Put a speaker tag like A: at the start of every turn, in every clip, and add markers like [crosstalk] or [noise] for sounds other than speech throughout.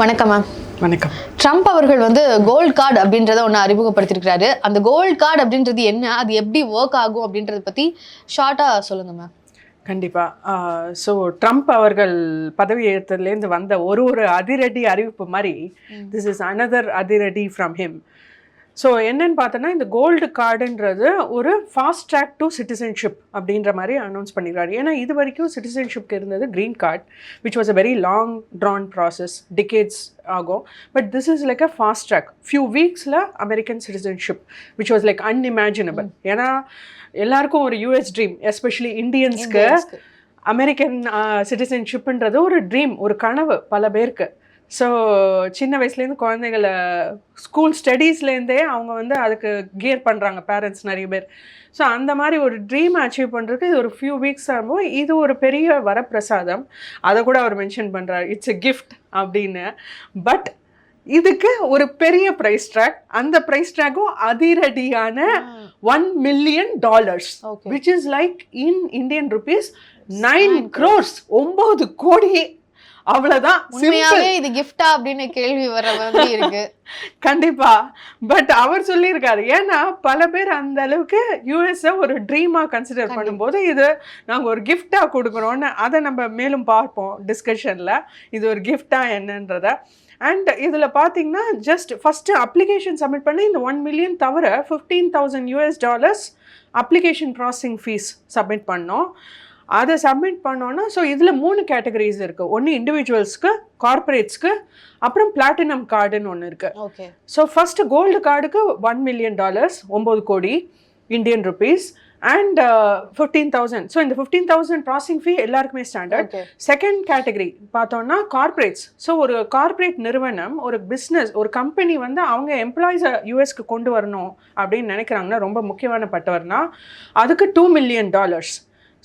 A: வணக்கம் மேம்
B: வணக்கம்.
A: ட்ரம்ப் அவர்கள் வந்து கோல்ட் கார்டு அப்படின்றத ஒன்று அறிமுகப்படுத்தியிருக்கிறாரு அந்த கோல்ட் கார்டு அப்படின்றது என்ன? அது எப்படி ஒர்க் ஆகும் அப்படின்றத பற்றி ஷார்ட்டாக சொல்லுங்க மேம்
B: கண்டிப்பாக ஸோ ட்ரம்ப் அவர்கள் பதவி ஏற்றதுலேருந்து வந்த ஒரு ஒரு அதிரடி அறிவிப்பு மாதிரி திஸ் இஸ் another அதிரடி ஃப்ரம் ஹிம் ஸோ என்னன்னு பார்த்தோன்னா இந்த கோல்டு கார்டுன்றது ஒரு ஃபாஸ்ட் ட்ராக் டு சிட்டிசன்ஷிப் அப்படின்ற மாதிரி அனௌன்ஸ் பண்ணிடுறாரு. ஏன்னா இது வரைக்கும் சிட்டிசன்ஷிப்க்கு இருந்தது green card which was a very long drawn process decades ஆகும். But this is like a fast track few வீக்ஸில் American citizenship which was like unimaginable ஏன்னா எல்லாருக்கும் ஒரு யூஎஸ் ட்ரீம் எஸ்பெஷலி இந்தியன்ஸ்க்கு அமெரிக்கன் சிட்டிசன்ஷிப்ன்றது ஒரு ட்ரீம் ஒரு கனவு பல பேருக்கு. ஸோ சின்ன வயசுலேருந்து குழந்தைகளை ஸ்கூல் ஸ்டடீஸ்லேருந்தே அவங்க வந்து அதுக்கு கியர் பண்ணுறாங்க பேரண்ட்ஸ் நிறைய பேர். ஸோ அந்த மாதிரி ஒரு ட்ரீம் அச்சீவ் பண்ணுறதுக்கு இது ஒரு ஃபியூ வீக்ஸ் ஆகும்போது இது ஒரு பெரிய வரப்பிரசாதம். அதை கூட அவர் மென்ஷன் பண்ணுறாரு இட்ஸ் எ கிஃப்ட் அப்படின்னு. பட் இதுக்கு ஒரு பெரிய ப்ரைஸ் ட்ராக் அந்த ப்ரைஸ் ட்ராக்கும் அதிரடியான one million dollars. Which is like in Indian rupees nine crores ஒம்பது கோடி
A: உண்மையாவே இது கிஃப்டா அப்படின்னு கேள்வி வர மாதிரி இருக்கு. [laughs]
B: கண்டிப்பா. பட் அவர் சொல்லியிருக்காரு. ஏன்னா பல பேர் அந்த அளவுக்கு யூஎஸ்ஸை ஒரு ட்ரீமா கன்சிடர் பண்ணும்போது இது நாங்க ஒரு கிஃப்டா கொடுக்குறோன்னு அதை நம்ம மேலும் பார்ப்போம் டிஸ்கஷன்ல இது ஒரு கிஃப்டா என்னன்றத. அண்ட் இதில் பார்த்தீங்கன்னா ஜஸ்ட் ஃபஸ்ட்டு அப்ளிகேஷன் சப்மிட் பண்ணி இந்த ஒன் மில்லியன் தவிர fifteen thousand US dollars application processing fees submit பண்ணோம். அதை சப்மிட் பண்ணோன்னா ஸோ இதில் மூணு கேட்டகரிஸ் இருக்குது ஒன்று இண்டிவிஜுவல்ஸ்க்கு கார்ப்பரேட்ஸ்க்கு அப்புறம் பிளாட்டினம் கார்டுன்னு ஒன்று இருக்குது
A: ஓகே
B: ஸோ ஃபஸ்ட்டு கோல்டு கார்டுக்கு ஒன் மில்லியன் டாலர்ஸ் ஒம்பது crore Indian rupees and fifteen thousand so இந்த ஃபிஃப்டீன் தௌசண்ட் ப்ராசிங் ஃபீ எல்லாருக்குமே ஸ்டாண்டர்ட் செகண்ட் கேட்டகரி பார்த்தோம்னா கார்ப்பரேட்ஸ் ஸோ ஒரு கார்ப்பரேட் நிறுவனம் ஒரு பிஸ்னஸ் ஒரு கம்பெனி வந்து அவங்க எம்ப்ளாயிஸை யூஎஸ்க்கு கொண்டு வரணும் அப்படின்னு நினைக்கிறாங்கன்னா ரொம்ப முக்கியமான பட்டவர்னா அதுக்கு two million dollars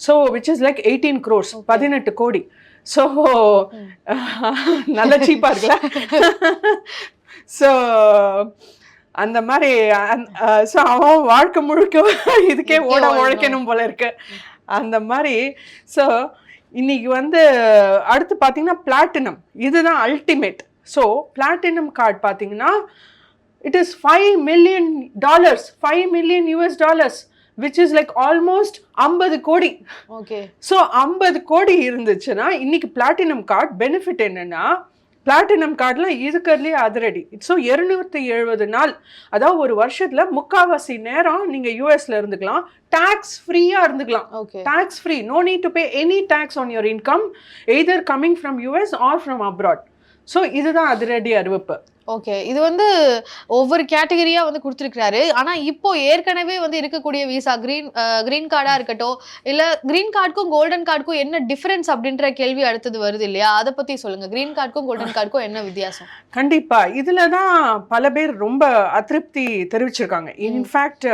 B: so which is like eighteen crores பதினெட்டு கோடி. ஸோ நல்ல சீப்பாக இருக்குல்ல? ஸோ அந்த மாதிரி ஸோ அவன் வாழ்க்கை முழுக்க இதுக்கே ஓட உழைக்கணும் போல இருக்கு. அந்த மாதிரி ஸோ இன்னைக்கு வந்து அடுத்து பார்த்தீங்கன்னா பிளாட்டினம் இதுதான் அல்டிமேட் ஸோ பிளாட்டினம் கார்டு பார்த்தீங்கன்னா it is five million dollars five million US dollars which is like almost ஐம்பது கோடி.
A: ஓகே
B: ஸோ ஐம்பது கோடி இருந்துச்சுன்னா இன்னைக்கு பிளாட்டினம் கார்டு பெனிஃபிட் என்னன்னா பிளாட்டினம் கார்டில் இருக்கிறதுலே அதிரடி. ஸோ இருநூத்தி எழுபது நாள் அதாவது ஒரு வருஷத்துல முக்காவாசி நேரம் நீங்க யூஎஸ்ல இருந்துக்கலாம். டாக்ஸ் ஃப்ரீயா இருந்துக்கலாம்.
A: Okay
B: tax free. No need to pay any tax on your income either coming from us or from abroad. So இதுதான் அதிரடி அறிவிப்பு.
A: ஓகே இது வந்து ஒவ்வொரு கேட்டகரியா வந்து கொடுத்துருக்காரு ஆனா இப்போ ஏற்கனவே வந்து இருக்கக்கூடிய விசா கிரீன் கிரீன் கார்டா இருக்கட்டும் இல்ல கிரீன் கார்டுக்கும் கோல்டன் கார்டுக்கும் என்ன டிஃபரன்ஸ் அப்படின்ற கேள்வி அடுத்தது வருது இல்லையா? அதை பத்தி சொல்லுங்க. கிரீன் கார்டுக்கும் கோல்டன் கார்டுக்கும் என்ன வித்தியாசம்?
B: கண்டிப்பா. இதுல தான் பல பேர் ரொம்ப அதிருப்தி தெரிவிச்சிருக்காங்க. இன்ஃபேக்ட்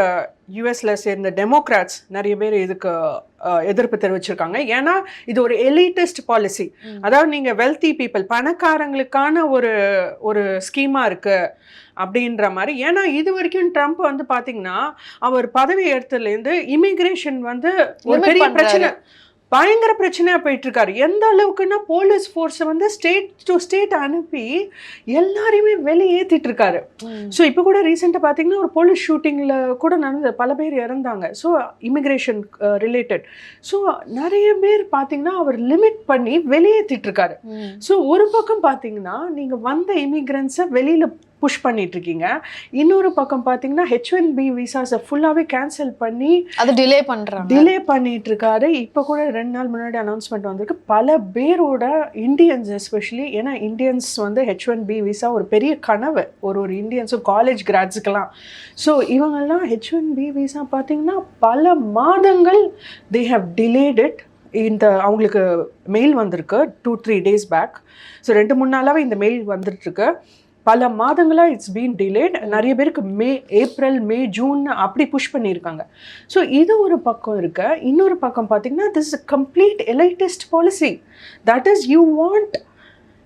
B: யூஎஸ்ல சேர்ந்த டெமோக்ராட்ஸ் நிறைய பேர் இதுக்கு எதிர்ப்பு தெரிவிச்சிருக்காங்க ஏன்னா இது ஒரு எலிட்டிஸ்ட் பாலிசி. அதாவது நீங்க வெல்தி பீப்புள் பணக்காரங்களுக்கான ஒரு ஒரு ஸ்கீமா இருக்கு அப்படின்ற மாதிரி ஏன்னா இது வரைக்கும் ட்ரம்ப் வந்து பாத்தீங்கன்னா அவர் பதவி ஏற்றதுலேருந்து இமிகிரேஷன் வந்து ஒரு பெரிய. பிரச்சனை பயங்கர பிரச்சனையா போயிட்டு இருக்காரு எந்த அளவுக்குன்னா போலீஸ் ஃபோர்ஸை வந்து ஸ்டேட் டு ஸ்டேட் அனுப்பி எல்லாரையுமே வெளியேற்றிட்டு இருக்காரு ஸோ இப்போ கூட ரீசெண்டாக பார்த்தீங்கன்னா ஒரு போலீஸ் ஷூட்டிங்கில் கூட நடந்த பல பேர் இறந்தாங்க. ஸோ இமிக்ரேஷன் ரிலேட்டட் ஸோ நிறைய பேர் பார்த்தீங்கன்னா அவர் லிமிட் பண்ணி வெளியேற்றிட்டு இருக்காரு. ஸோ ஒரு பக்கம் பார்த்தீங்கன்னா நீங்கள் வந்த இமிக்ரன்ஸை வெளியில் புஷ் பண்ணிட்டு இருக்கீங்க இன்னொரு பக்கம் பார்த்தீங்கன்னா ஹெச் ஒன் பி விசாஸை ஃபுல்லாகவே கேன்சல் பண்ணி
A: அது டிலே பண்றாங்க.
B: டிலே பண்ணிட்டு இருக்காரு இப்போ கூட ரெண்டு நாள் முன்னாடி அனௌன்ஸ்மெண்ட் வந்திருக்கு. பல பேரோட இந்தியன்ஸ் எஸ்பெஷலி ஏன்னா இந்தியன்ஸ் வந்து ஹெச் ஒன் பி விசா ஒரு பெரிய கனவு. ஒரு ஒரு இந்தியன்ஸும் காலேஜ் கிராட்ஸுக்கெல்லாம் ஸோ இவங்கெல்லாம் ஹெச் ஒன் பி விசா பார்த்தீங்கன்னா பல மாதங்கள் தே ஹவ் டிலேட் இட் இந்த அவங்களுக்கு மெயில் வந்திருக்கு two three days back so ரெண்டு மூணு நாளாகவே இந்த மெயில் வந்துட்டுருக்கு. பல மாதங்களாக இட்ஸ் பீன் டிலேட் நிறைய பேருக்கு மே ஏப்ரல் மே ஜூன் அப்படி புஷ் பண்ணியிருக்காங்க. ஸோ இது ஒரு பக்கம் இருக்கு. இன்னொரு பக்கம் பார்த்தீங்கன்னா this is complete elitist policy that is you want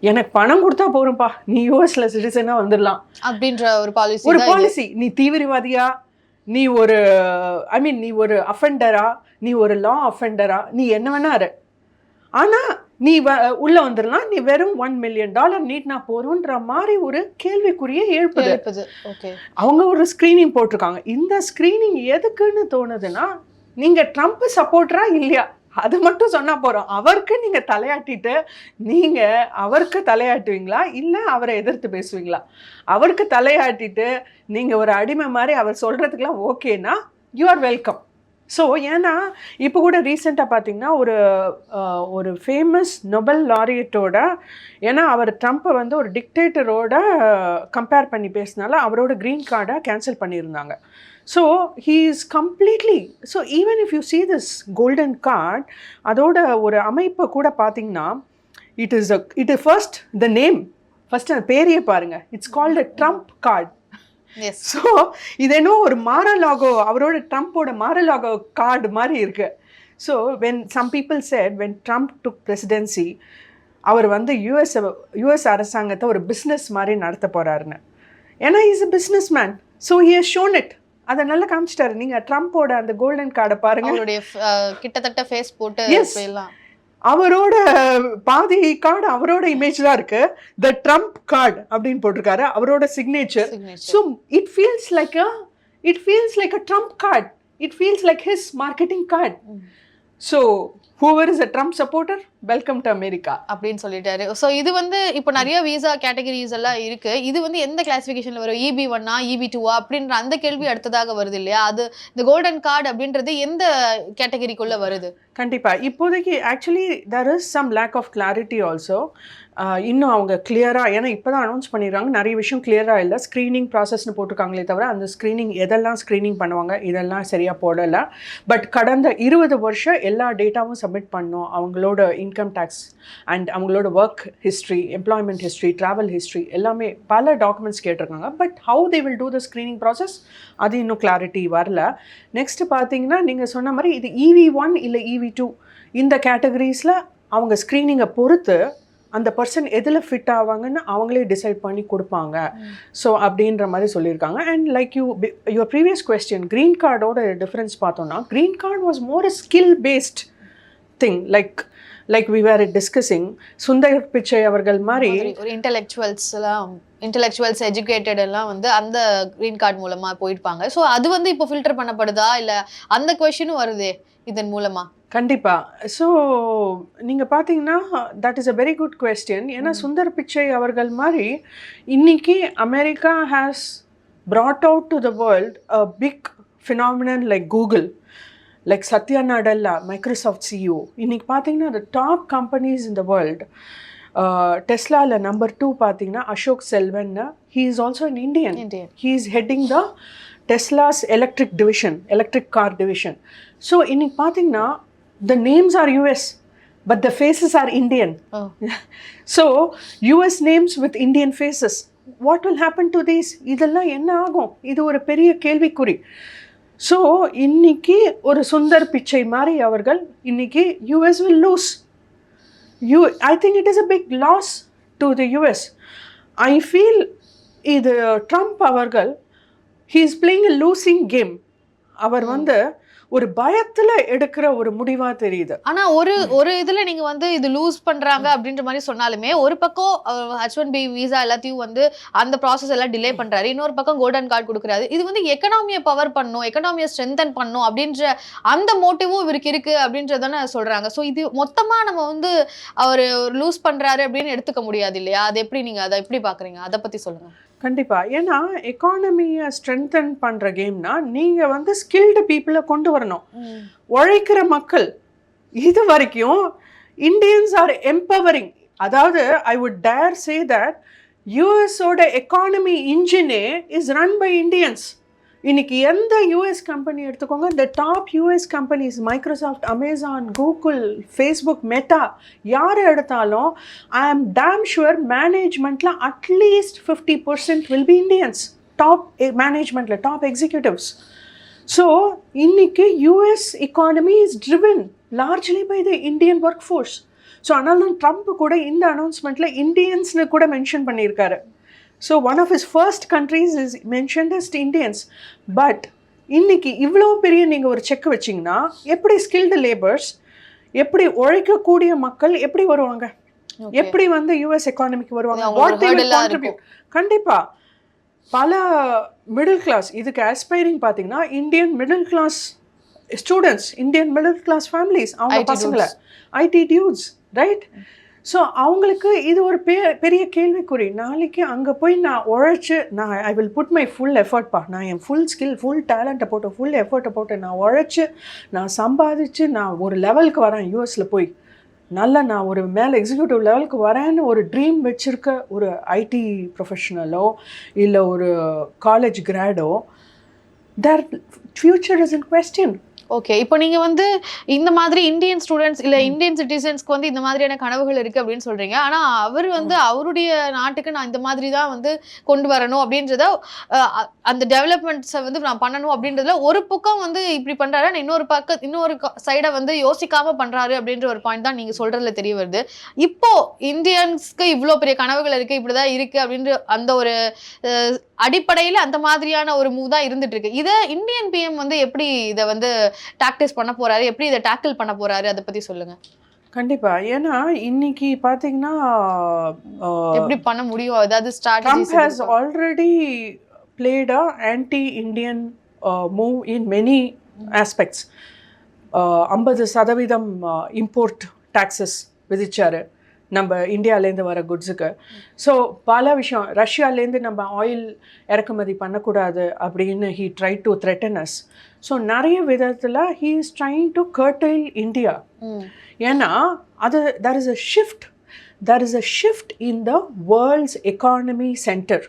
B: எனக்கு பணம் கொடுத்தா போறோம்ப்பா நீ யூஎஸ்ல சிட்டிசனாக வந்துடலாம்
A: அப்படின்ற ஒரு பாலிசி
B: ஒரு பாலிசி நீ தீவிரவாதியா? நீ ஒரு ஐ மீன் நீ ஒரு அஃபெண்டரா நீ ஒரு லா அஃபெண்டரா நீ என்ன வேணா ஆனா நீ வ உள்ள வந்துடலாம் நீ வெறும் ஒன் மில்லியன் டாலர் நீட்னா போறோன்ற மாதிரி ஒரு கேள்விக்குரிய எழுப்புது. அவங்க ஒரு ஸ்க்ரீனிங் போட்டிருக்காங்க. இந்த ஸ்க்ரீனிங் எதுக்குன்னு தோணுதுன்னா நீங்க ட்ரம்ப் சப்போர்ட்டரா இல்லையா? அது மட்டும் சொன்னா போறோம் அவருக்கு நீங்க தலையாட்டிட்டு நீங்க அவருக்கு தலையாட்டுவீங்களா? இல்ல அவரை எதிர்த்து பேசுவீங்களா? அவருக்கு தலையாட்டிட்டு நீங்க ஒரு அடிமை மாதிரி அவர் சொல்றதுக்கெல்லாம் ஓகேனா யூ ஆர் வெல்கம் ஸோ ஏன்னா இப்போ கூட ரீசெண்டாக பார்த்தீங்கன்னா ஒரு ஒரு ஃபேமஸ் நொபல் லாரியட்டோட ஏன்னா அவர் ட்ரம்ப்பை வந்து ஒரு டிக்டேட்டரோட கம்பேர் பண்ணி பேசினால அவரோட க்ரீன் கார்டை கேன்சல் பண்ணியிருந்தாங்க. So he is completely so even if you see this golden card அதோட ஒரு அமைப்பை கூட பார்த்தீங்கன்னா it is a it is first the name first அந்த பேரையே பாருங்க. It's called a Trump card so இது என்ன ஒரு மாரலாகோ அவரோட ட்ரம்ப்போட மாரலாகோ கார்டு மாதிரி இருக்கு. So when some people said when Trump took presidency அவர் வந்து யூஎஸ் யூஎஸ் அரசாங்கத்தை ஒரு பிஸ்னஸ் மாதிரி நடத்த போறாருன்னு. ஏன்னா is a business man so has shown it. அதை நல்லா காமிச்சிட்டாரு. நீங்க ட்ரம்ப்போட அந்த கோல்டன் கார்டை பாருங்க.
A: கிட்டத்தட்ட ஃபேஸ் போட்டு
B: Yes. அவரோட பாதி கார்டு அவரோட இமேஜ் தான் இருக்கு. த ட்ரம்ப் கார்டு அப்படின்னு போட்டிருக்காரு. அவரோட signature it feels like a it feels like a Trump card. It feels like his marketing card.
A: Mm.
B: So whoever is a Trump supporter, welcome to America.
A: அப்படின்னு சொல்லிட்டாரு. So இது வந்து இப்போ நிறைய விசா கேட்டகரிஸ் எல்லாம் இருக்கு. இது வந்து எந்த கிளாசிபிகேஷன்ல வரும்? இபி ஒன்னா இபி டூவா அப்படின்ற அந்த கேள்வி அடுத்ததாக வருது இல்லையா? அது இந்த கோல்டன் கார்டு அப்படின்றது எந்த கேட்டகரிக்குள்ள வருது?
B: கண்டிப்பாக இப்போதைக்கு actually there is some lack of clarity also இன்னும் அவங்க கிளியராக ஏன்னா இப்போ தான் அனௌன்ஸ் பண்ணிடுறாங்க. நிறைய விஷயம் கிளியராக இல்லை. ஸ்க்ரீனிங் ப்ராசஸ்னு போட்டிருக்காங்களே தவிர அந்த ஸ்க்ரீனிங் எதெல்லாம் ஸ்க்ரீனிங் பண்ணுவாங்க இதெல்லாம் சரியாக போடலை. பட் கடந்த இருபது வருஷம் எல்லா டேட்டாவும் சப்மிட் பண்ணோம். அவங்களோட இன்கம் டேக்ஸ் அண்ட் அவங்களோட work history employment history travel history எல்லாமே பல டாக்குமெண்ட்ஸ் கேட்டிருக்காங்க. But how they will do the screening process அது இன்னும் கிளாரிட்டி வரல. நெக்ஸ்ட் பார்த்தீங்கன்னா நீங்கள் சொன்ன மாதிரி இது இவி ஒன் இல்லை இவி டூ இந்த கேட்டகரிஸில் அவங்க ஸ்க்ரீனிங்கை பொறுத்து அந்த பர்சன் எதில் ஃபிட் ஆவாங்கன்னு அவங்களே டிசைட் பண்ணி கொடுப்பாங்க. ஸோ அப்படின்ற மாதிரி சொல்லியிருக்காங்க. And like you your previous question green கார்டோட டிஃப்ரென்ஸ் பார்த்தோம்னா green card was more skill based thing like like we were discussing Sundar Pichai அவர்கள் மாதிரி
A: ஒரு இன்டெலெக்சுவல்ஸ் எல்லாம் இன்டெலெக்சுவல்ஸ் எஜுகேட்டட் எல்லாம் வந்து அந்த கிரீன் கார்டு மூலமா போயிருப்பாங்க. சோ அது வந்து இப்போ ஃபில்டர் பண்ணப்படுதா? இல்ல அந்த கொஸ்டினும் வருதே இதன் மூலமா?
B: கண்டிப்பா. ஸோ நீங்க பார்த்தீங்கன்னா that is a very good question ஏன்னா சுந்தர் பிச்சை அவர்கள் மாதிரி இன்னைக்கு America has brought out to the world a big phenomenon like Google like Satya Nadella Microsoft CEO இன்னைக்கு பார்த்தீங்கன்னா the top companies in the world டெஸ்லாவில் number two பார்த்தீங்கன்னா Ashok Selvan he is also an Indian he is heading the Tesla's electric division, electric car division. So இன்னைக்கு பார்த்தீங்கன்னா the names are US, but the faces are Indian.
A: O [laughs]
B: so US names with Indian faces. What will happen to these? இதெல்லாம் என்ன ஆகும் இது ஒரு பெரிய கேள்விக்குறி so இன்னைக்கு ஒரு சுந்தர் பிச்சை மாதிரி அவர்கள் இன்னைக்கு US will lose. You I think it is a big loss to the US I feel இது ட்ரம்ப் அவர்கள் he is playing a losing game அவர் வந்து ஒரு பயத்தில் எடுக்கிற ஒரு முடிவாக தெரியுது.
A: ஆனா ஒரு ஒரு இதுல நீங்க வந்து இது லூஸ் பண்றாங்க அப்படின்ற மாதிரி சொன்னாலுமே ஒரு பக்கம் ஹச் ஒன் பி விசா எல்லாத்தையும் வந்து அந்த ப்ராசஸ் எல்லாம் டிலே பண்றாரு. இன்னொரு பக்கம் கோல்டன் கார்டு கொடுக்குறாரு. இது வந்து எக்கனாமியை பவர் பண்ணும் எக்கனாமியை ஸ்ட்ரென்தன் பண்ணும் அப்படின்ற அந்த மோட்டிவும் இவருக்கு இருக்கு அப்படின்றதானே சொல்றாங்க. ஸோ இது மொத்தமா நம்ம வந்து அவர் லூஸ் பண்றாரு அப்படின்னு எடுத்துக்க முடியாது இல்லையா? அது எப்படி நீங்க அதை எப்படி பாக்குறீங்க? அதை பத்தி சொல்லுங்க.
B: கண்டிப்பாக ஏன்னா எக்கானமியை ஸ்ட்ரென்தன் பண்ணுற கேம்னா நீங்கள் வந்து ஸ்கில்டு பீப்புளை கொண்டு வரணும். உழைக்கிற மக்கள் இது வரைக்கும் இந்தியன்ஸ் ஆர் எம்பவரிங் அதாவது I would dare say that யூஎஸோட economy இன்ஜினே இஸ் ரன் பை இந்தியன்ஸ் இன்னைக்கு எந்த யூஎஸ் கம்பெனி எடுத்துக்கோங்க இந்த top US companies Microsoft Amazon Google Facebook Meta யார் எடுத்தாலும் I am damn sure மேனேஜ்மெண்ட்டில் at least fifty percent will be Indians top மேனேஜ்மெண்ட்டில் top executives so இன்னைக்கு US economy is driven largely by the Indian work force so அதனால தான் Trump கூட இந்த அனௌன்ஸ்மெண்ட்டில் இந்தியன்ஸ்னு கூட mention பண்ணியிருக்காரு. So one of his first countries is mentioned as Indians but இன்னைக்கு இவ்வளோ பெரிய நீங்கள் ஒரு செக் வச்சிங்கன்னா எப்படி ஸ்கில்டு லேபர்ஸ் எப்படி உழைக்கக்கூடிய மக்கள் எப்படி வருவாங்க. எப்படி வந்து யூஎஸ் எக்கானமிக்கு வருவாங்க?
A: அது அவங்களோட
B: What they will
A: hurdle-ஆ
B: contribute. கண்டிப்பா. பல மிடில் கிளாஸ் இதுக்கு ஆஸ்பைரிங் பார்த்தீங்கன்னா Indian middle class students Indian middle class families அவங்க பசங்களை. ஐடி டியூட்ஸ் ரைட் ஸோ அவங்களுக்கு இது ஒரு பெ பெரிய கேள்விக்குறி. நாளைக்கு அங்கே போய் நான் உழைச்சி நான் I will put my full எஃபர்ட்ப்பா நான் என் ஃபுல் ஸ்கில் ஃபுல் டேலண்ட்டை போட்டு ஃபுல் எஃபர்ட்டை போட்டு நான் உழைச்சி நான் சம்பாதிச்சு நான் ஒரு லெவலுக்கு வரேன் யூஎஸில் போய். நல்லா நான் ஒரு மேலே எக்ஸிக்யூட்டிவ் லெவலுக்கு வரேன்னு ஒரு ட்ரீம் வச்சுருக்க ஒரு ஐடி ப்ரொஃபஷனலோ இல்லை ஒரு college கிராடோ their future is in question
A: okay இப்போ நீங்க வந்து இந்த மாதிரி இந்தியன் ஸ்டூடெண்ட்ஸ் இல்ல இந்தியன் சிட்டிசன்ஸ்க்கு வந்து இந்த மாதிரியான கனவுகள் இருக்கு அப்படின்னு சொல்றீங்க. ஆனா அவர் வந்து அவருடைய நாட்டுக்கு நான் இந்த மாதிரி தான் வந்து கொண்டு வரணும் அப்படின்றத அந்த டெவலப்மெண்ட்ஸை வந்து நான் பண்ணணும் அப்படின்றதுல ஒரு பக்கம் வந்து இப்படி பண்றாரு. ஆனா இன்னொரு பக்கம் இன்னொரு சைடை வந்து யோசிக்காம பண்றாரு அப்படின்ற ஒரு பாயிண்ட் தான் நீங்க சொல்றதுல தெரிய வருது. இப்போ இந்தியன்ஸ்க்கு இவ்வளோ பெரிய கனவுகள் இருக்கு இப்படிதான் இருக்கு அப்படின்ற அந்த ஒரு அடிப்படையில அந்த மாதிரியான ஒரு மூவ் தான் இருந்துட்டு இருக்கு. இதை இந்தியன் பிஎம் வந்து எப்படி இதை வந்து டாக்டிஸ் பண்ண போறாரு எப்படி இதை டேக்கிள் பண்ண போறாரு அதை பத்தி சொல்லுங்க.
B: கண்டிப்பா. ஏன்னா இன்னைக்கு பார்த்தீங்கன்னா
A: எப்படி பண்ண முடியும்?
B: Trump has
A: strategy
B: already played a anti-Indian uh, move in many aspects. ஐம்பது சதவீதம் இம்போர்ட் டாக்ஸஸ் விதிச்சாரு. நம்ம இந்தியாவிலேருந்து வர குட்ஸுக்கு. ஸோ பல விஷயம் ரஷ்யாலேருந்து நம்ம ஆயில் இறக்குமதி பண்ணக்கூடாது அப்படின்னு he try to threaten us so நிறைய விதத்தில் he is trying to curtail India ஏன்னா அது there is a shift there is a shift in the world's economy center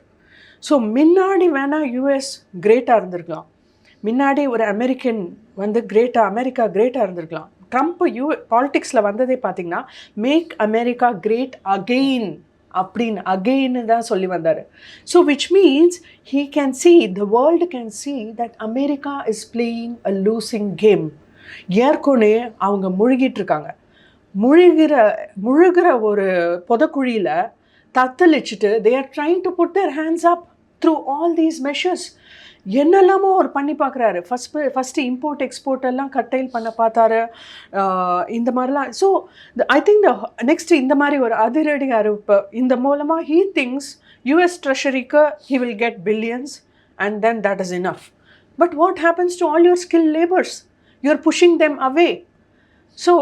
B: so முன்னாடி வேணால் யூஎஸ் கிரேட்டாக இருந்திருக்கலாம். முன்னாடி ஒரு அமெரிக்கன் வந்து கிரேட்டாக அமெரிக்கா கிரேட்டாக இருந்திருக்கலாம். ட்ரம்ப் யூ பாலிடிக்ஸில் வந்ததே பார்த்தீங்கன்னா மேக் அமெரிக்கா கிரேட் அகெயின் அப்படின்னு அகெயின்னு தான் சொல்லி வந்தார். So which means he can see the world can see that America is playing a losing game ஏற்கனவே அவங்க முழுகிட்டு இருக்காங்க. முழுகிற முழுகிற ஒரு புதக்குழியில் தத்தளிச்சுட்டு they are trying to put their hands up through all these measures என்னெல்லாமோ அவர் பண்ணி பார்க்குறாரு. ஃபஸ்ட் ஃபஸ்ட்டு இம்போர்ட் எக்ஸ்போர்ட் எல்லாம் கட்டைல் பண்ண பார்த்தாரு. இந்த மாதிரிலாம். So I think the next இந்த மாதிரி ஒரு அதிரடி அறிவிப்பு இந்த மூலமாக he things US ட்ரெஷரிக்கு he will get billions and then that is enough but what happens to all your skill labours you are pushing them away so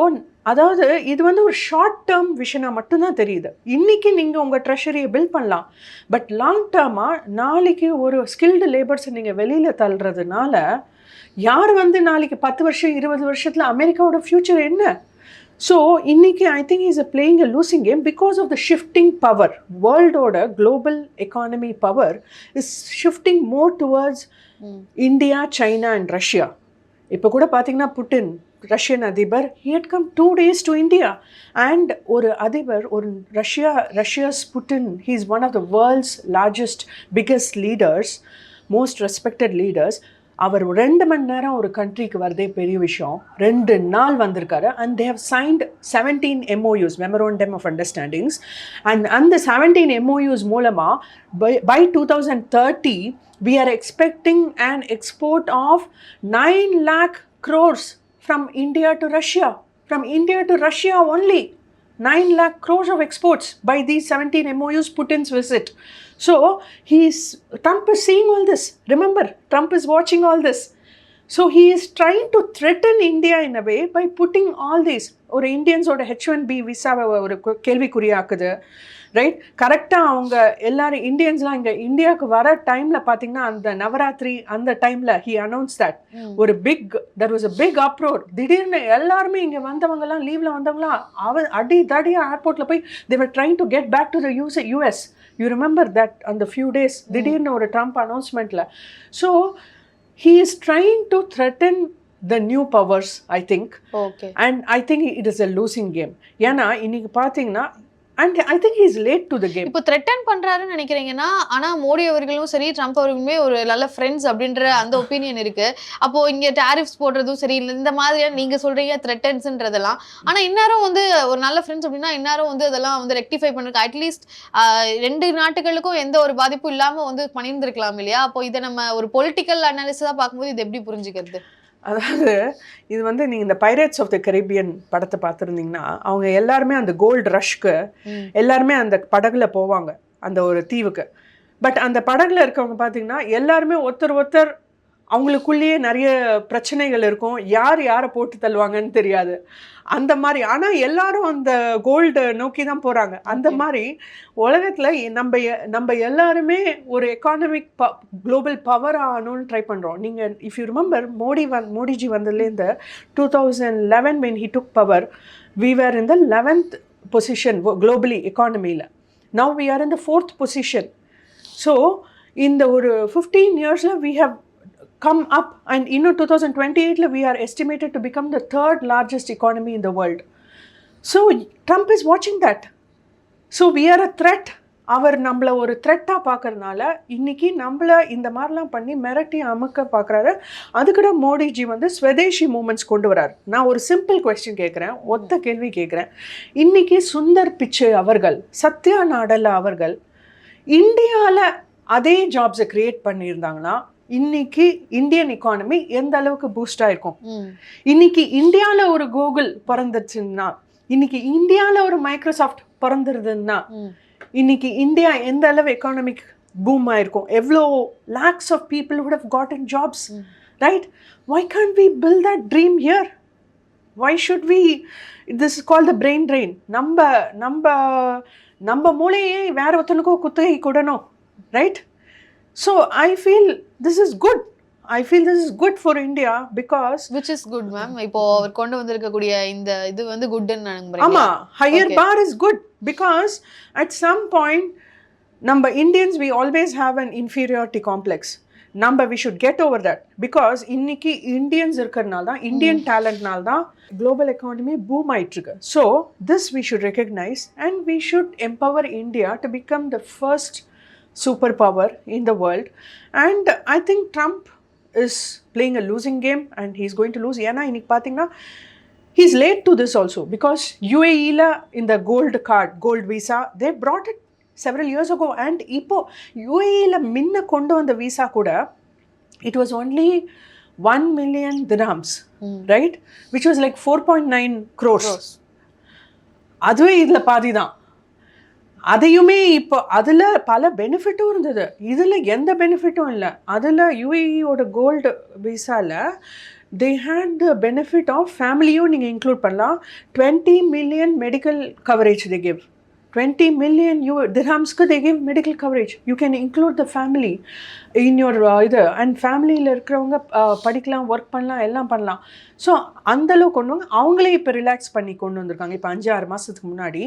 B: அதாவது இது வந்து ஒரு ஷார்ட் டேர்ம் விஷனாக மட்டும்தான் தெரியுது. இன்றைக்கி நீங்கள் உங்கள் ட்ரெஷரியை பில்ட் பண்ணலாம். பட் லாங் டேர்மாக நாளைக்கு ஒரு ஸ்கில்டு லேபர்ஸை நீங்கள் வெளியில் தள்ளுறதுனால யார் வந்து நாளைக்கு பத்து வருஷம் இருபது வருஷத்தில் அமெரிக்காவோட ஃப்யூச்சர் என்ன? ஸோ இன்னைக்கு I think is a playing a losing game because of the shifting power வேர்ல்டோட global economy power is shifting more towards India China and Russia இப்போ கூட பார்த்தீங்கன்னா புட்டின் ரஷ்யன் அதிபர். He had two days to India and ஒரு அதிபர் ஒரு Russia Russia's Putin he is one of the world's largest biggest leaders most respected leaders அவர் ரெண்டு மணி நேரம் ஒரு கண்ட்ரிக்கு வரதே பெரிய விஷயம். ரெண்டு நாள் வந்திருக்காரு. And they have signed seventeen MoUs memorandum of understandings and அந்த செவன்டீன் எம்ஓயூஸ் மூலமாக by by two thousand thirty we are expecting and export of nine lakh crores from India to Russia. From India to Russia only. 9 lakh crores of exports by these 17 MOUs Putin's visit. So he's Trump is seeing all this. Remember, Trump is watching all this. So he is trying to threaten India in a way by putting all these ஒரு இந்தியன்ஸோட H one B விசாவை ஒரு கு- கேள்விக்குறியாக்குது right கரெக்டாக அவங்க எல்லாரும் இந்தியன்ஸ்லாம் இங்கே இந்தியாவுக்கு வர டைமில் பார்த்தீங்கன்னா அந்த நவராத்திரி அந்த டைமில் ஹி அனௌன்ஸ் தட் ஒரு big there was a big abroad திடீர்னு எல்லாருமே இங்கே வந்தவங்கலாம் லீவில் வந்தவங்களாம் அவ அடி தடியாக ஏர்போர்ட்டில் போய் they were trying to get back to the US US you remember that அந்த ஃபியூ டேஸ் திடீர்னு ஒரு Trump அனௌன்ஸ்மெண்ட்டில் so he is trying to threaten the new powers i think.
A: Okay
B: and i think it is a losing game. ஏன்னா இன்னைக்கு பார்த்தீங்கன்னா and I think is late to the game
A: இப்போ threaten பண்றாருன்னு நினைக்கிறீங்கன்னா ஆனா மோடி அவர்களும் சரி ட்ரம்ப் அவர்களுமே ஒரு நல்ல ஃப்ரெண்ட்ஸ் அப்படின்ற அந்த ஒப்பீனியன் இருக்கு. அப்போ இங்க டாரிஃப்ஸ் போடுறதும் சரி இந்த மாதிரியான நீங்க சொல்றீங்க த்ரெட்டன்ஸ்ன்றதெல்லாம் ஆனா இன்னாரும் வந்து ஒரு நல்ல ஃப்ரெண்ட்ஸ் அப்படின்னா இந்நேரம் வந்து அதெல்லாம் வந்து ரெக்டிஃபை பண்ணுறதுக்கு அட்லீஸ்ட் ரெண்டு நாட்டுகளுக்கும் எந்த ஒரு பாதிப்பும் இல்லாம வந்து பண்ணியிருந்திருக்கலாம் இல்லையா? அப்போ இதை நம்ம ஒரு பொலிட்டிக்கல் அனாலிசிஸா பார்க்கும்போது இது எப்படி புரிஞ்சுக்கிறது?
B: அதாவது இது வந்து நீங்கள் இந்த பைரேட்ஸ் ஆஃப் த கரீபியன் படத்தை பார்த்துருந்தீங்கன்னா அவங்க எல்லாருமே அந்த கோல்டு ரஷ்க்கு. எல்லாருமே அந்த படகுல போவாங்க அந்த ஒரு தீவுக்கு பட் அந்த படகுல இருக்கவங்க பார்த்தீங்கன்னா எல்லாருமே ஒருத்தர் ஒருத்தர் அவங்களுக்குள்ளேயே நிறைய பிரச்சனைகள் இருக்கும். யார் யாரை போட்டு தள்ளுவாங்கன்னு தெரியாது. அந்த மாதிரி ஆனால் எல்லாரும் அந்த கோல்டு நோக்கி தான் போகிறாங்க அந்த. மாதிரி உலகத்தில் நம்ம நம்ம எல்லாருமே ஒரு எக்கானமிக் ப குளோபல் பவர் ஆகணும்னு ட்ரை பண்ணுறோம் நீங்கள் இஃப் யூ ரிமெம்பர் மோடி வந் மோடிஜி வந்ததுலேருந்து two thousand eleven when he took power we were in the eleventh position globally எக்கானமியில் now we are in the fourth position so இந்த ஒரு ஃபிஃப்டீன் இயர்ஸில் we have come up and இன்னும் two thousand twenty எயிட்டில் we are estimated to become the third largest economy in the world. So Trump is வாட்சிங் that so we are a threat அவர் நம்மளை ஒரு த்ரெட்டாக பார்க்குறதுனால இன்னைக்கு நம்மளை இந்த மாதிரிலாம் பண்ணி மிரட்டி அமுக்க பார்க்குறாரு. அதுக்கூட மோடிஜி வந்து ஸ்வதேஷி மூமெண்ட்ஸ் கொண்டு வரார். நான் ஒரு சிம்பிள் கொஸ்டின் கேட்குறேன். ஒத்த கேள்வி கேட்குறேன். இன்றைக்கி சுந்தர் பிச்சை அவர்கள் சத்யா நாடல்லா அவர்கள் இந்தியாவில் அதே ஜாப்ஸை க்ரியேட் பண்ணியிருந்தாங்கன்னா இன்னைக்கு இந்தியன் எக்கானமி எந்த அளவுக்கு பூஸ்ட் ஆயிருக்கும். இன்னைக்கு இந்தியாவில் ஒரு கூகுள் பிறந்துச்சுன்னா இன்னைக்கு இந்தியாவில் ஒரு மைக்ரோசாஃப்ட் பிறந்துருதுன்னா. இன்னைக்கு இந்தியா எந்த அளவு எக்கானமிக் பூம் ஆயிருக்கும் எவ்வளோ lakhs of people would have gotten jobs
A: ம்.
B: Right why can't we build that dream here why should we this is called the brain drain நம்ம நம்ம நம்ம மூளையே வேற ஒருத்தனுக்கோ குத்தகை கொடுணும் right so I feel this is good I feel this is good for India because
A: which is good ma'am இப்போ அவர் கொண்டு வந்திருக்கக்கூடிய இந்த இது வந்து குட்னு நம்புறீங்க.
B: ஆமா higher. Bar is good because at some point நம்ம Indians we always have an inferiority complex நம்ம we should get over that because இன்னைக்கு இந்தியன்ஸ் இருக்கிறதுனால தான் இந்தியன் டேலண்ட்னால தான் குளோபல் எக்கானமி பூம் ஆயிட்டு இருக்கு so this we should recognise and we should empower India to become the first super power in the world and I think Trump is playing a losing game and he's going to lose ஏன்னா இன்னைக்கு பார்த்தீங்கன்னா he's late to this also because UAE la in the gold card, gold visa, they brought it several years ago and இப்போ UAE la முன்ன கொண்டு வந்த visa கூட it was only 1 million dirhams
A: ம்.
B: right which was like 4.9 crores
A: Gross.
B: அதுவே இதில் பாதி தான் அதையுமே இப்போ அதில் பல பெனிஃபிட்டும் இருந்தது. இதில் எந்த பெனிஃபிட்டும் இல்லை. அதில் யூஏஇயோட கோல்டு விசாவில் they had the benefit of ஃபேமிலியும் நீங்கள் இன்க்ளூட் பண்ணலாம். Twenty million medical coverage they give twenty million you திராம்ஸ்க்கு they give medical coverage you can include the family in your இது. அண்ட் ஃபேமிலியில் இருக்கிறவங்க uh, படிக்கலாம் ஒர்க் பண்ணலாம் எல்லாம் பண்ணலாம். ஸோ அந்தளவு கொண்டு வந்து அவங்களே இப்போ ரிலாக்ஸ் பண்ணி கொண்டு வந்திருக்காங்க. இப்போ அஞ்சு ஆறு மாதத்துக்கு முன்னாடி.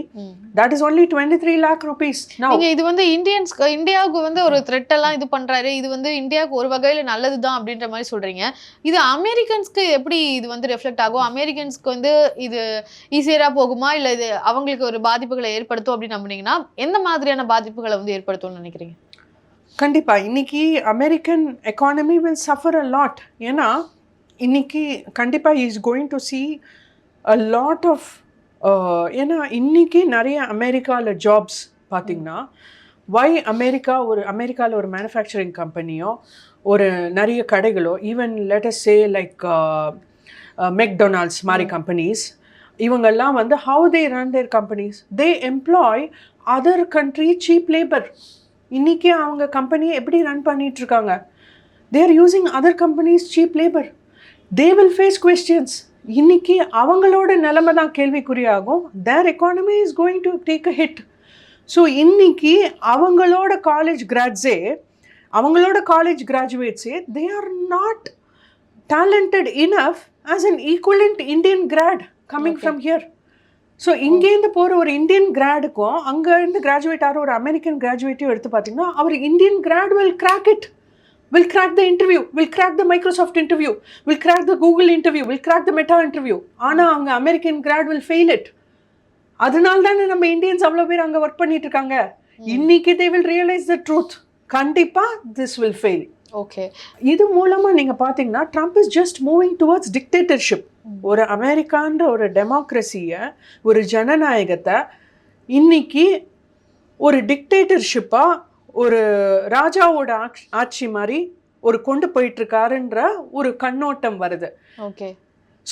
B: That is only twenty three lakh rupees நான்
A: நீங்க இது வந்து இந்தியன்ஸ் இந்தியாவுக்கு வந்து ஒரு த்ரெட் எல்லாம் இது பண்றாரு. இது வந்து இந்தியாவுக்கு ஒரு வகையில நல்லதுதான் அப்படின்ற மாதிரி சொல்றீங்க. இது அமெரிக்கன்ஸ்க்கு எப்படி இது வந்து ரெஃப்ளெக்ட் ஆகும்? அமெரிக்கன்ஸ்க்கு வந்து இது ஈஸியரா போகுமா? இல்ல இது அவங்களுக்கு ஒரு பாதிப்புகளை ஏற்படுத்தும் அப்படின்னு நம்புனீங்கன்னா எந்த மாதிரியான பாதிப்புகளை வந்து ஏற்படுத்தும்னு நினைக்கிறீங்க?
B: கண்டிப்பாக இன்னைக்கு American economy will suffer a lot ஏன்னா இன்னைக்கு கண்டிப்பாக is going to see a lot of ஏன்னா இன்னைக்கு நிறைய அமெரிக்காவில் ஜாப்ஸ் பார்த்தீங்கன்னா வை அமெரிக்கா ஒரு அமெரிக்காவில் ஒரு மேனுஃபேக்சரிங் கம்பெனியோ ஒரு நிறைய கடைகளோ even let's say like McDonald's மாதிரி கம்பெனிஸ் இவங்கெல்லாம் வந்து how they run their companies they employ other country cheap labour இன்னைக்கு அவங்க கம்பெனியை எப்படி ரன் பண்ணிட்டு இருக்காங்க? They are using other companies cheap labour they will face questions இன்னைக்கு அவங்களோட நிலைமை தான் கேள்விக்குறியாகும். Their economy is going to take a hit so இன்னைக்கு அவங்களோட காலேஜ் கிராட்ஸே அவங்களோட college கிராஜுவேட்ஸே they are not talented enough as an equivalent Indian grad coming. From here so இங்கேருந்து போகிற ஒரு இந்தியன் கிராடுக்கும் அங்கேருந்து கிராஜுவேட் ஆகிற ஒரு அமெரிக்கன் கிராஜுவேட்டையும் எடுத்து பார்த்தீங்கன்னா அவர் Indian grad will crack it will crack the interview will crack the Microsoft interview will crack the Google interview will crack the Meta interview ஆனால் அவங்க American grad will fail it அதனால தானே நம்ம இந்தியன்ஸ் அவ்வளோ பேர் அங்கே ஒர்க் பண்ணிட்டு இருக்காங்க. இன்னைக்கு they will realise the truth கண்டிப்பாக திஸ் வில் ஃபெயில்
A: ஓகே
B: இது மூலமா நீங்க பாத்தீங்கன்னா Trump is just moving towards dictatorship ஒரு அமெரிக்கான்ற ஒரு டெமோக்ரஸிய ஒரு ஜனநாயகத்தை இன்னைக்கு ஒரு டிக்டேட்டர்ஷிப்பா ஒரு ராஜாவோட ஆட்சி- மாதிரி ஒரு கொண்டு போயிட்டு இருக்காருன்ற ஒரு கண்ணோட்டம் வருது.
A: ஓகே.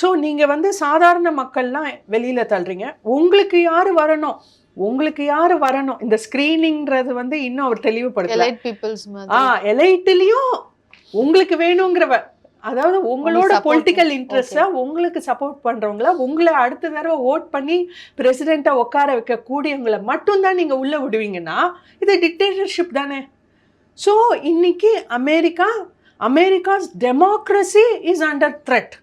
B: ஸோ நீங்க வந்து சாதாரண மக்கள்லாம் வெளியில தள்ளுறீங்க உங்களுக்கு யாரு வரணும்? உங்களுக்கு யாரு வரணும்? இந்த ஸ்கிரீனிங்ன்றது வந்து இன்னும் அவர் தெளிவுபடுத்தல.
A: எலைட் பீப்புள்ஸ்
B: ஆ எலைட்லயும் உங்களுக்கு வேணுங்கிறவ. அதாவது உங்களோட பொலிட்டிக்கல்
A: பண்ணி-
B: இன்ட்ரெஸ்டா உங்களுக்கு சப்போர்ட் பண்றவங்கள உங்களை அடுத்த தடவை ஓட் பண்ணி பிரசிடென்ட்டா உட்கார வைக்க கூடியவங்களை மட்டும்தான் நீங்க உள்ள விடுவீங்கன்னா இது டிக்டேட்டர்ஷிப் தானே. ஸோ இன்னைக்கு America America's democracy is under threat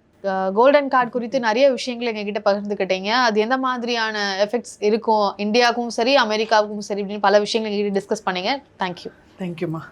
A: golden card குறித்து நிறைய விஷயங்கள் எங்ககிட்ட பகிர்ந்துக்கிட்டீங்க. அது எந்த மாதிரியான எஃபெக்ட்ஸ் இருக்கும்? இந்தியாவுக்கும் சரி அமெரிக்காவுக்கும் சரி அப்படின்னு பல விஷயங்கள் எங்ககிட்ட டிஸ்கஸ் பண்ணீங்க. தேங்க்யூ
B: தேங்க்யூம்மா